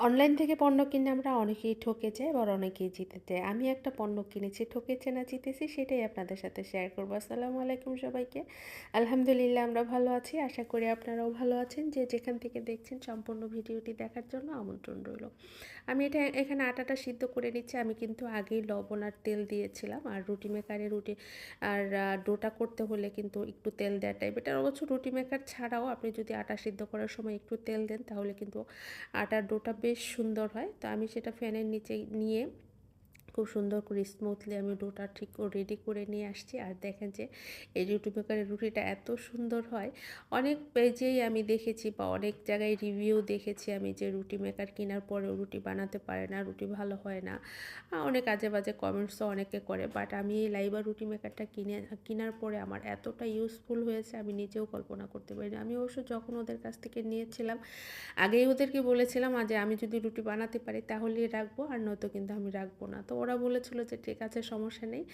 Online থেকে পণ্য কিনে আমরা অনেকেই ঠকে যাই আবার অনেকেই জিতে যাই। আমি একটা পণ্য কিনেছি, ঠকেছে না জিতেছি সেটাই আপনাদের সাথে শেয়ার করব। আসসালামু আলাইকুম সবাইকে। আলহামদুলিল্লাহ আমরা ভালো আছি। আশা করি আপনারাও ভালো আছেন। যে যেখান থেকে দেখছেন সম্পূর্ণ ভিডিওটি দেখার জন্য আমন্ত্রণ রইল। আমি এটা এখানে আটাটা সিদ্ধ করে নিচ্ছি। আমি কিন্তু আগেই লবণ আর তেল দিয়েছিলাম। আর রুটি মেকারে রুটি আর ডোটা করতে হলে কিন্তু একটু তেল দেওয়া টাইপ এটা অবশ্য রুটি মেকার ছাড়াও আপনি যদি আটা সিদ্ধ করার সময় একটু তেল দেন তাহলে কিন্তু আটার ডোটা বেশ সুন্দর হয়। তো আমি সেটা ফ্যানের নিচে নিয়ে খুব সুন্দর করে স্মুথলি আমি ডোটা ঠিক করে রেডি করে নিয়ে আসছি। আর দেখেন যে, এই রুটি মেকারের রুটিটা এত সুন্দর হয়। অনেক পেজেই আমি দেখেছি বা অনেক জায়গায় রিভিউ দেখেছি আমি যে রুটি মেকার কেনার পরেও রুটি বানাতে পারে না, রুটি ভালো হয় না। অনেক আজে বাজে কমেন্টসও অনেকে করে বাট আমি এই লাইবার রুটি মেকারটা কিনে, কেনার পরে আমার এতটা ইউজফুল হয়েছে, আমি নিজেও কল্পনা করতে পারি আমি অবশ্য যখন ওদের কাছ থেকে নিয়েছিলাম, আগেই ওদেরকে বলেছিলাম যে আমি যদি রুটি বানাতে পারি, তাহলেই রাখব, আর নয়তো কিন্তু আমি রাখব না। তো ওরা বলেছিল যে, ঠিক আছে, সমস্যা নেই।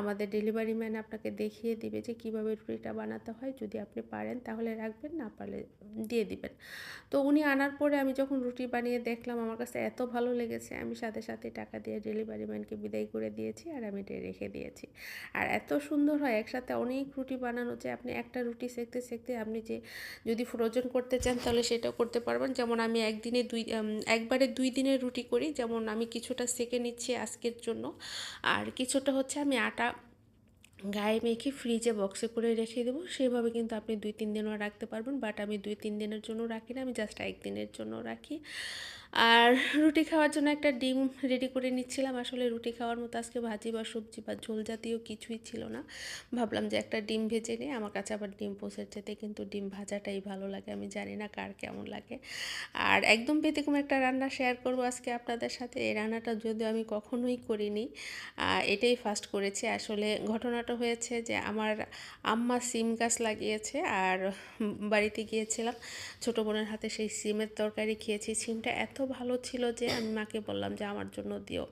আমাদের ডেলিভারি ম্যান আপনাকে দেখিয়ে দিবে যে, কীভাবে রুটিটা বানাতে হয়। যদি আপনি পারেন, তাহলে রাখবেন, না পারলে দিয়ে দিবেন। তো উনি আনার পরে আমি যখন রুটি বানিয়ে দেখলাম, আমার কাছে এত ভালো লেগেছে, আমি সাথে সাথে টাকা দিয়ে ডেলিভারি ম্যানকে বিদায় করে দিয়েছি আর আমি এটা রেখে দিয়েছি। আর এত সুন্দর হয়, একসাথে অনেক রুটি বানানো যে, আপনি একটা রুটি সেঁকতে সেঁকতে আপনি যে, যদি ফ্রোজন করতে চান, তাহলে সেটাও করতে পারবেন। যেমন আমি একদিনে দুই একবারে দুই দিনের রুটি করি, যেমন আমি কিছুটা সেঁকে নিচ্ছি আজকের জন্য। আর কিছুটা হচ্ছে আমি আটা গায়ে মেখে ফ্রিজে বক্সে করে রেখে দেবো। সেভাবে কিন্তু আপনি দুই তিন দিনও রাখতে পারবেন বাট আমি দুই তিন দিনের জন্য রাখি না, আমি জাস্ট একদিনের জন্য রাখি। আর রুটি খাওয়ার জন্য একটা ডিম রেডি করে নিচ্ছিলাম। আসলে রুটি খাওয়ার মতো আজকে ভাজি বা সবজি বা ঝোল জাতীয় কিছুই ছিল না। ভাবলাম যে একটা ডিম ভেজে নিই। আমার কাছে আবার ডিম পোষের যেতে কিন্তু ডিম ভাজাটাই ভালো লাগে। আমি জানি না কার কেমন লাগে। আর একদম ব্যতিক্রম একটা রান্না শেয়ার করব আজকে আপনাদের সাথে। এই রান্নাটা যদিও আমি কখনোই করিনি এটাই ফার্স্ট করেছি। আসলে ঘটনাটা হয়েছে যে আমার আম্মা সিম গাছ লাগিয়েছে আর বাড়িতে গিয়েছিলাম। ছোটো বোনের হাতে সেই সিমের তরকারি খেয়েছি। সিমটা এত ভালো ছিল যে আমি মাকে বললাম যে আমার জন্য দিও।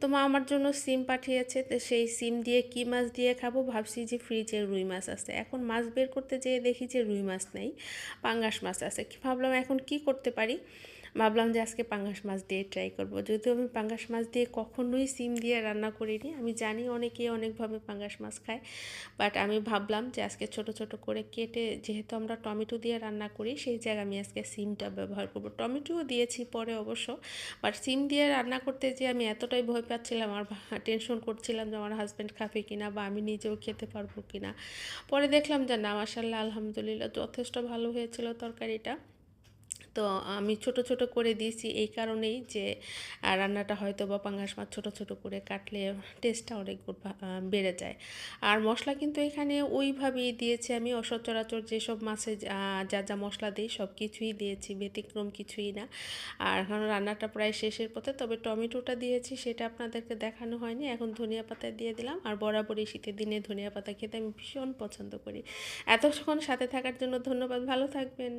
তো মা আমার জন্য সিম পাঠিয়েছে, তো সেই সিম দিয়ে কি মাছ দিয়ে খাব? ভাবছি যে ফ্রিজে রুই মাছ আছে। এখন মাছ বের করতে যেয়ে দেখি যে রুই মাছ নেই, পাঙ্গাস মাছ আছে। ভাবলাম এখন কি করতে পারি? ভাবলাম যে আজকে পাঙ্গাস মাছ দিয়ে ট্রাই করব। যদিও আমি পাঙ্গাস মাছ দিয়ে কখনোই সিম দিয়ে রান্না করিনি, আমি জানি অনেকেই অনেকভাবে পাঙ্গাস মাছ খায় বাট আমি ভাবলাম যে আজকে ছোট ছোট করে কেটে, যেহেতু আমরা টমেটো দিয়ে রান্না করি, সেই জায়গায় আমি আজকে সিমটা ব্যবহার করব। টমেটোও দিয়েছি পরে অবশ্য বাট সিম দিয়ে রান্না করতে যে আমি এতটাই ভয় পাচ্ছিলাম আর টেনশন করছিলাম যে আমার হাজব্যান্ড খাবে কিনা বা আমি নিজেও খেতে পারব কিনা। পরে দেখলাম যে না মাসাল্লাহ আলহামদুলিল্লাহ, যথেষ্ট ভালো হয়েছিল তরকারিটা। তো আমি ছোট ছোট করে দিয়েছি এই কারণেই যে রান্নাটা হয়তো বা পাঙ্গাস মাছ ছোটো ছোটো করে কাটলে টেস্টটা অনেক বেড়ে যায়। আর মশলা কিন্তু এখানে ওইভাবেই দিয়েছি আমি, অসচরাচর যেসব মাছে যা যা মশলা দিই সব কিছুই দিয়েছি, ব্যতিক্রম কিছুই না। আর এখন রান্নাটা প্রায় শেষের পথে, তবে টমেটোটা দিয়েছি, সেটা আপনাদেরকে দেখানো হয়নি, এখন ধনিয়া পাতা দিয়ে দিলাম। আর বরাবরই শীতের দিনে ধনিয়া পাতা খেতে আমি ভীষণ পছন্দ করি। এতক্ষণ সাথে থাকার জন্য ধন্যবাদ, ভালো থাকবেন।